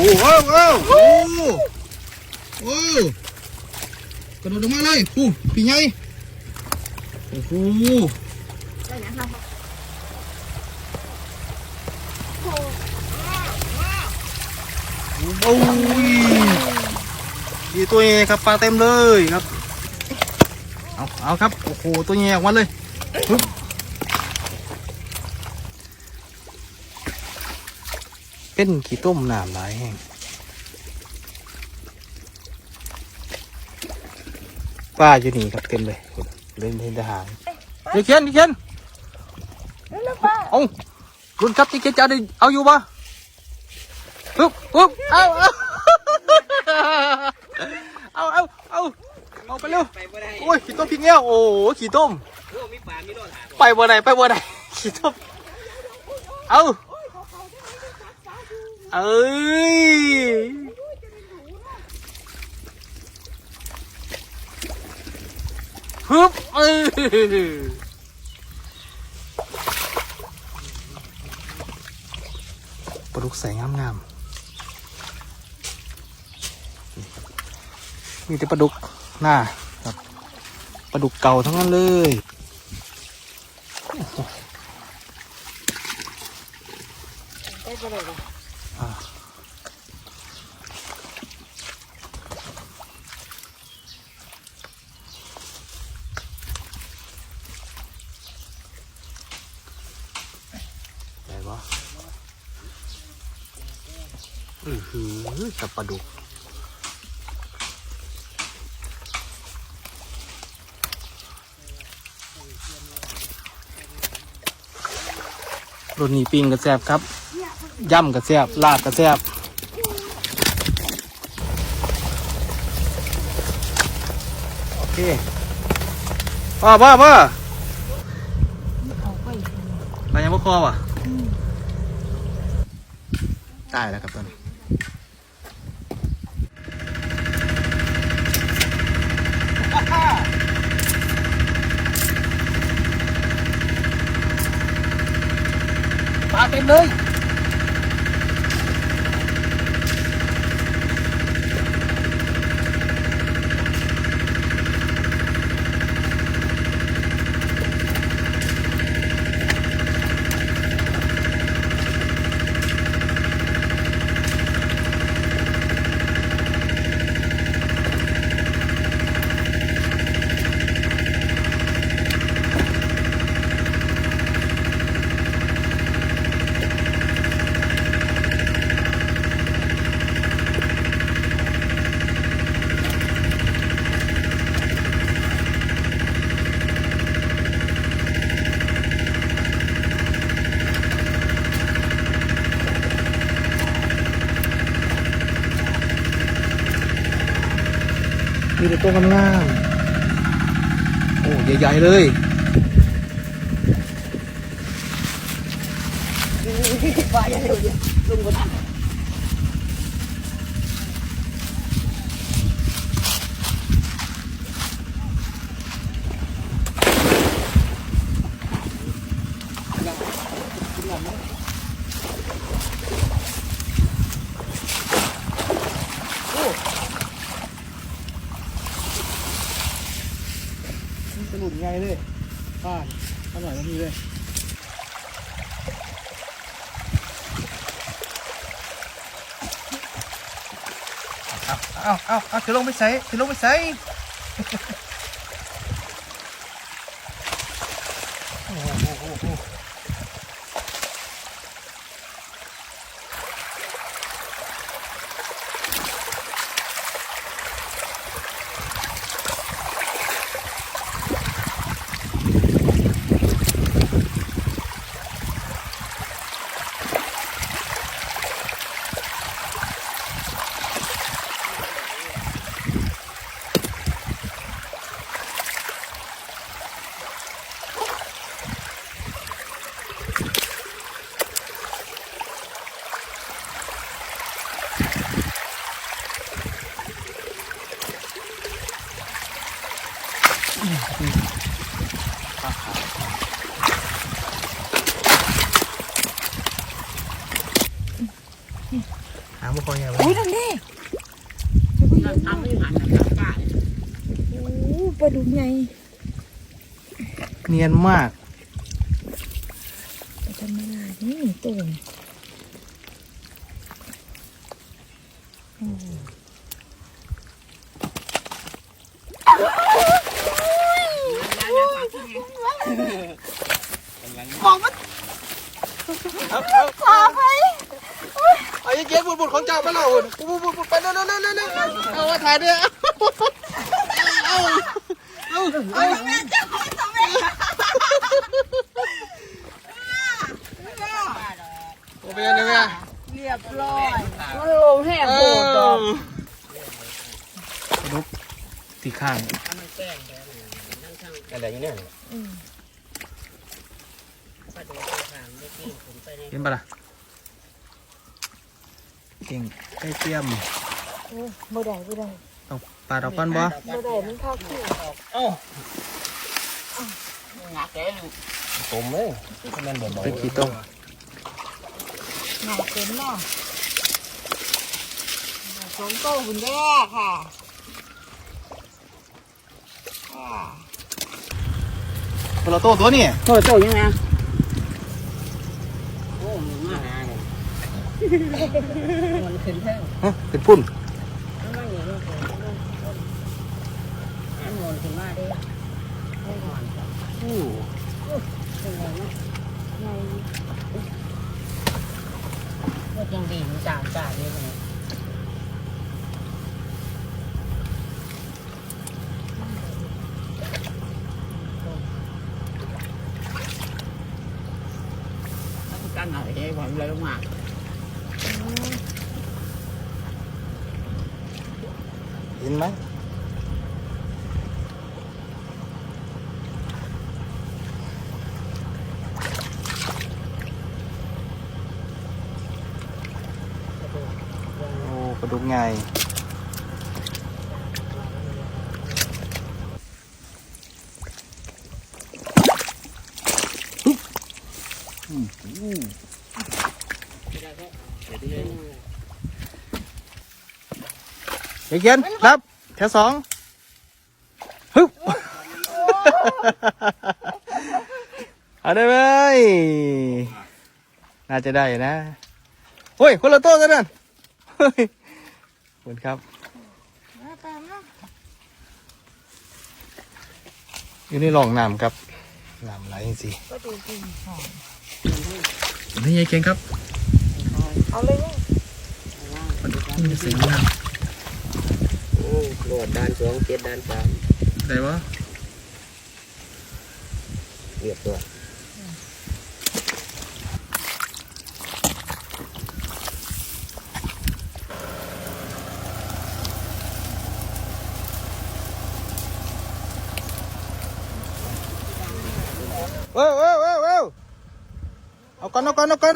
โอ้โหโอ้โหโอ้โหกระโดดลงมาเลยผู้พี่ใหญ่โอ้โหได้ยังครับโอ้ยดีตัวใหญ่ครับปลาเต็มเลยครับ เอาเอาครับ โอ้โห ตัวใหญ่ออกมาเลยปึ๊บ เป็นขี้ต้มน้ำหลายแห้งป้าอยู่นี่ครับเต็มเลยเล่นเล่นทหารเดี๋ยวเขียนเดี๋ยวเขียนแล้วป้าเอารุ่นครับที่เขียนจะเอาได้เอาอยู่ปะปึ๊บปึ๊บเอาเอาเอาเอาเอาเอาไปเร็วไปบ่ได้โอ้ยขี้ต้มพริกเงี้ยโอ้โหขี้ต้มโอ้มีปลามีโดนหาไปบ่ไหนไปบ่ไหนขี้ต้มเอา เอ้ยฮึบเอ้ยปลาดุกใส่งามๆมีแต่ปลาดุกหน้าครับปลาดุกเก่าทั้งนั้นเลยได้ไปเลยใหญ่ปะอือ หือสับปลาดุกรสนี้ปิ้งกระแซบครับ ย่ำกระแซบลาดกระแซบโอเคพ่อพ่อพ่อเอาไปไปยังพ่อคอวะได้แล้วครับตอนนี้ ปล ต็มเลยมีแต่ตัวงามๆโอ้ใหญ่ๆเลยปลาอย่าเร็วเดี๋ยวลงบนทัน สนุนไงเลยป้า อร่อยแล้วมีเลยเอาางบ่คอยไงวะอุ้ยนั่นดิเราทำไม่หันนะกาโอ้ปลาดุกใหญ่เนียนมากปลาธรรมดานี่ตุ่มเอาเอาเอาเอา เย็นๆบุญของเจ้าไปแล้วบุญบุญบุญไปเร็วๆๆๆเร็วเร็วเอามาถ่ายด้วยเอาเอาเอาโอ้เป็นยังไงเรียบร้อยมันลงแห้งเอโบดอกลุกที่ข้างอะไรอย่างเนี้ยเห็นปะล่ะ ก่งใกล้เทียมโอ้บ่ได้บ่ได้ต้องปาดออกก่อนบ่บ่ได้มันเข้าขี้เอ้าหนักแกลูกตุ่มเลยมันบ่บ่เป็นขี้ต้มหนาเต็มเนาะสองโต้หุ่นแรกค่ะอ่าคนละโต้ตัวนี่โตโตยังไงโอ้มึงมาหาเลย มันขึ้นแท่งฮะเป็นพุ่นมันมาอย่างนี้มันมนขึ้นมาได้ไม่หอนอู้เป็นไงนะไงก็ยังดีมันจางจางนี่เลยกันอะไรให้ผมเลยลงมา ห็นไหมโอ้ ปลาดุกไงเย็นๆรับแถวสองฮึบเอาได้ไหมน่าจะได้นะโอ้ยคนละโต๊ะกันนั่นเฮ้ยขอบคุณครับมาตามนะอยู่ในร่องน้ำครับน้ำไหลสิก็ดูดีหอมนี่ยายเก่งครับ เอาเลยเนี่ยนี่เสียงน้โอ้โหลดด้านสองเจ็ดด้านสามำได้ปะเรียบตัวเว้าวว้าวว้าวว้าวเอาก่อนเอาก่อนเอาก่อน